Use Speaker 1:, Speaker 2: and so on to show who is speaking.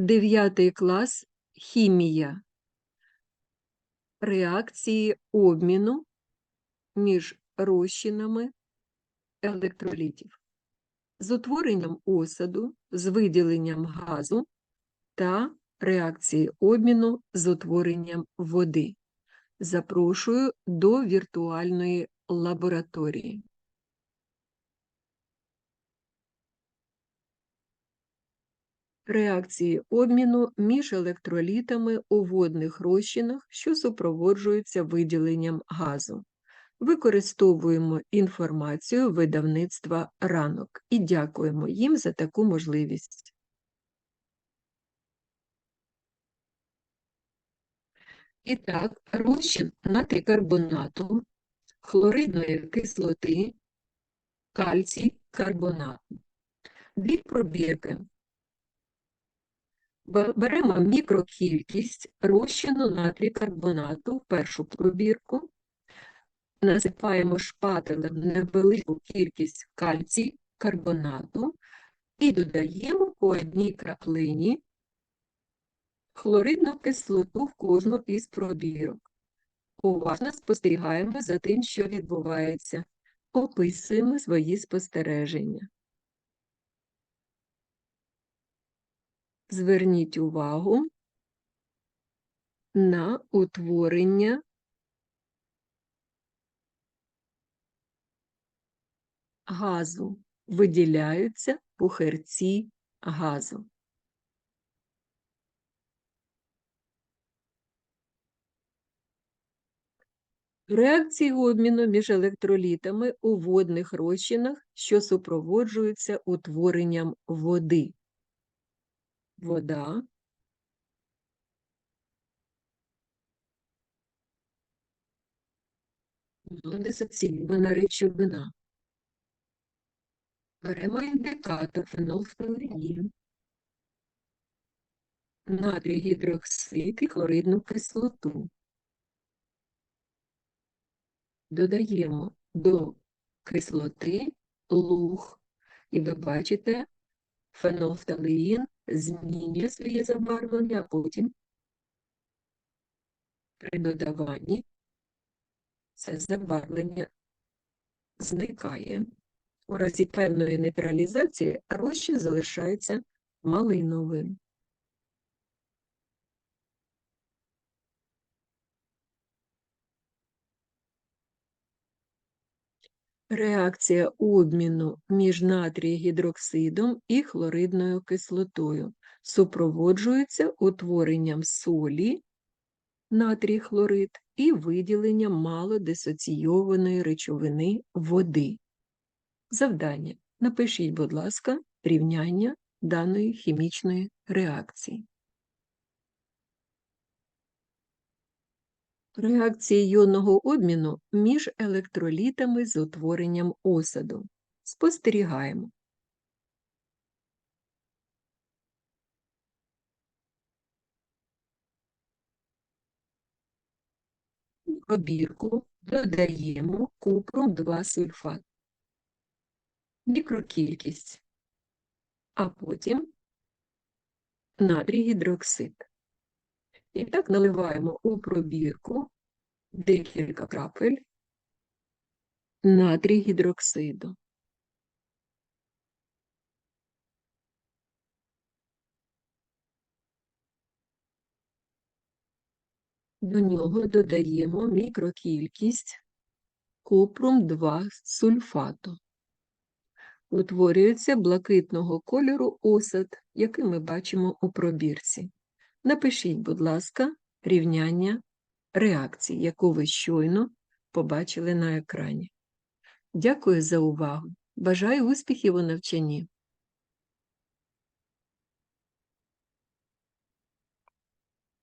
Speaker 1: Дев'ятий клас хімія. Реакції обміну між розчинами електролітів з утворенням осаду, з виділенням газу та реакції обміну з утворенням води. Запрошую до віртуальної лабораторії. Реакції обміну між електролітами у водних розчинах, що супроводжуються виділенням газу. Використовуємо інформацію видавництва ранок і дякуємо їм за таку можливість. І так, розчин натрикарбонату, хлоридної кислоти, кальцій карбонату. Дві пробірки. Бе- Беремо мікрокількість розчину натрикарбонату в першу пробірку, насипаємо шпателем невелику кількість кальцій карбонату і додаємо по одній краплині хлоридну кислоту в кожну із пробірок. Уважно спостерігаємо за тим, що відбувається. Описуємо свої спостереження. Зверніть увагу на утворення газу. Виділяються пухирці газу. Реакції обміну між електролітами у водних розчинах, що супроводжуються утворенням води. Вода дисоційована речовина. Беремо індикатор фенолфталеїн, натрій гідроксид і хлоридну кислоту. Додаємо до кислоти луг, і ви бачите, фенолфталеїн змінює своє забарвлення, а потім при додаванні це забарвлення зникає. У разі певної нейтралізації розчин залишається малиновим. Реакція обміну між натрій-гідроксидом і хлоридною кислотою супроводжується утворенням солі натрій хлорид і виділенням малодисоційованої речовини води. Завдання. Напишіть, будь ласка, рівняння даної хімічної реакції. Реакції йонного обміну між електролітами з утворенням осаду. Спостерігаємо. В Пробірку додаємо купром 2 сульфат. Мікрокількість, а потім натрій гідроксид. І так наливаємо у пробірку декілька крапель натрій гідроксиду. До нього додаємо мікрокількість купрум 2 сульфату. Утворюється блакитного кольору осад, який ми бачимо у пробірці. Напишіть, будь ласка, рівняння реакції, яку ви щойно побачили на екрані. Дякую за увагу. Бажаю успіхів у навчанні.